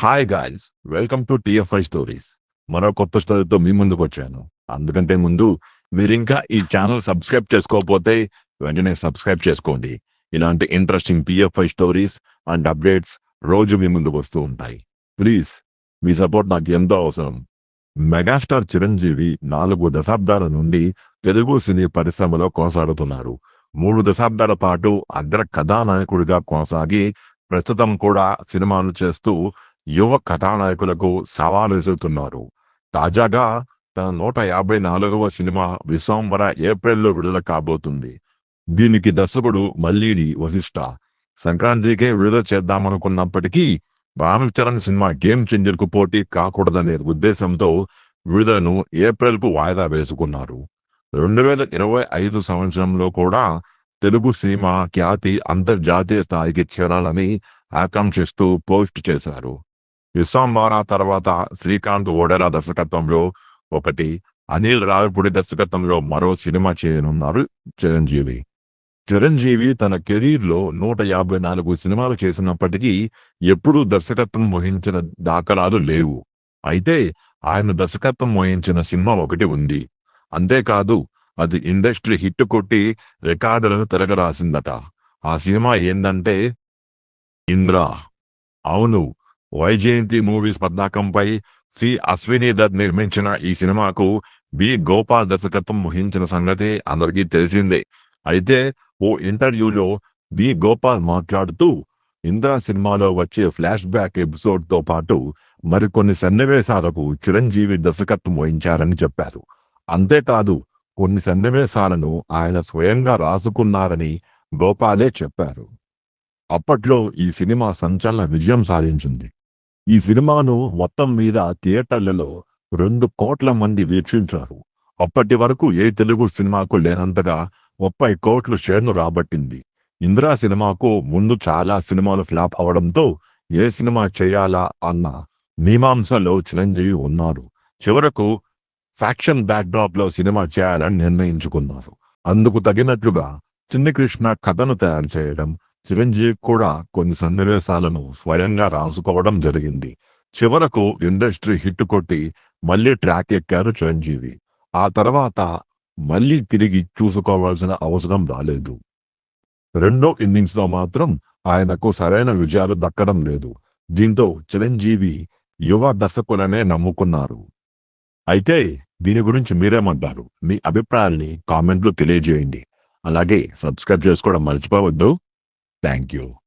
Hi guys welcome to TFI stories మరో కొత్త స్టోరీతో మీ ముందుకు వచ్చాను. అందుకంటే ముందు మీరు ఇంకా ఈ ఛానల్ సబ్స్క్రైబ్ చేసుకోకపోతే వెంటనే సబ్స్క్రైబ్ చేసుకోండి. ఇలాంటి interesting PFI stories and updates రోజు మీ ముందుకు వస్తూ ఉంటాయి. ప్లీజ్ మీ సపోర్ట్ నాకు ఎంతో అవసరం. మెగాస్టార్ చిరంజీవి నాలుగు దశాబ్దాల నుండి తెలుగు సినీ పరిశ్రమలో కొనసాగుతున్నారు. మూడు దశాబ్దాల పాటు అగ్ర కథానాయకుడిగా కొనసాగి ప్రస్తుతం కూడా సినిమాలు చేస్తూ యువ కథానాయకులకు సవాలు విసురుతున్నారు తాజాగా తన నూట యాభై నాలుగవ సినిమా విశ్వంబర ఏప్రిల్లో విడుదల కాబోతుంది. దీనికి దర్శకుడు మల్లీడి వశిష్ట. సంక్రాంతికే విడుదల చేద్దామనుకున్నప్పటికీ రామచరణ్ సినిమా గేమ్ చేంజర్కు పోటీ కాకూడదనే ఉద్దేశంతో విడుదలను ఏప్రిల్కు వాయిదా వేసుకున్నారు. రెండు వేల ఇరవై ఐదు సంవత్సరంలో కూడా తెలుగు సినిమా ఖ్యాతి అంతర్జాతీయ స్థాయికి చేరాలని ఆకాంక్షిస్తూ పోస్ట్ చేశారు. విశ్వంబార తర్వాత శ్రీకాంత్ ఓడెరా దర్శకత్వంలో ఒకటి అనిల్ రావిపూడి దర్శకత్వంలో మరో సినిమా చేయనున్నారు చిరంజీవి. చిరంజీవి తన కెరీర్లో నూట యాభై నాలుగు సినిమాలు చేసినప్పటికీ ఎప్పుడూ దర్శకత్వం వహించిన దాఖలాలు లేవు. అయితే ఆయన దర్శకత్వం వహించిన సినిమా ఒకటి ఉంది. అంతేకాదు అది ఇండస్ట్రీ హిట్ కొట్టి రికార్డులను తిరగరాసిందట. ఆ సినిమా ఏందంటే ఇంద్ర. అవును వైజయంతి మూవీస్ పతాకంపై సి. అశ్విని దత్ నిర్మించిన ఈ సినిమాకు బి. గోపాల్ దర్శకత్వం వహించిన సంగతి అందరికీ తెలిసిందే. అయితే ఓ ఇంటర్వ్యూలో బి. గోపాల్ మాట్లాడుతూ ఇంద్ర సినిమాలో వచ్చే ఫ్లాష్ బ్యాక్ ఎపిసోడ్తో పాటు మరికొన్ని సన్నివేశాలకు చిరంజీవి దర్శకత్వం వహించారని చెప్పారు. అంతేకాదు కొన్ని సన్నివేశాలను ఆయన స్వయంగా రాసుకున్నారని గోపాలే చెప్పారు. అప్పట్లో ఈ సినిమా సంచలన విజయం సాధించింది. ఈ సినిమాను మొత్తం మీద థియేటర్లలో రెండు కోట్ల మంది వీక్షించారు. అప్పటి వరకు ఏ తెలుగు సినిమాకు లేనంతగా ముప్పై కోట్లు షేర్ను రాబట్టింది. ఇందిరా సినిమాకు ముందు చాలా సినిమాలు ఫ్లాప్ అవడంతో ఏ సినిమా చేయాలా అన్న మీమాంసలో చిరంజీవి ఉన్నారు. చివరకు ఫ్యాక్షన్ బ్యాక్డ్రాప్లో సినిమా చేయాలని నిర్ణయించుకున్నారు. అందుకు తగినట్లుగా చిన్నకృష్ణ కథను తయారు చేయడం చిరంజీవి కూడా కొన్ని సన్నివేశాలను స్వయంగా రాసుకోవడం జరిగింది. చివరకు ఇండస్ట్రీ హిట్ కొట్టి మళ్ళీ ట్రాక్ ఎక్కారు చిరంజీవి. ఆ తర్వాత మళ్ళీ తిరిగి చూసుకోవాల్సిన అవసరం రాలేదు. రెండో ఇన్నింగ్స్లో మాత్రం ఆయనకు సరైన విజయాలు దక్కడం లేదు. దీంతో చిరంజీవి యువ దర్శకులనే నమ్ముకున్నారు. అయితే దీని గురించి మీరేమంటారు? మీ అభిప్రాయాల్ని కామెంట్లు తెలియజేయండి. అలాగే సబ్స్క్రైబ్ చేసుకోవడం మర్చిపోవద్దు. Thank you.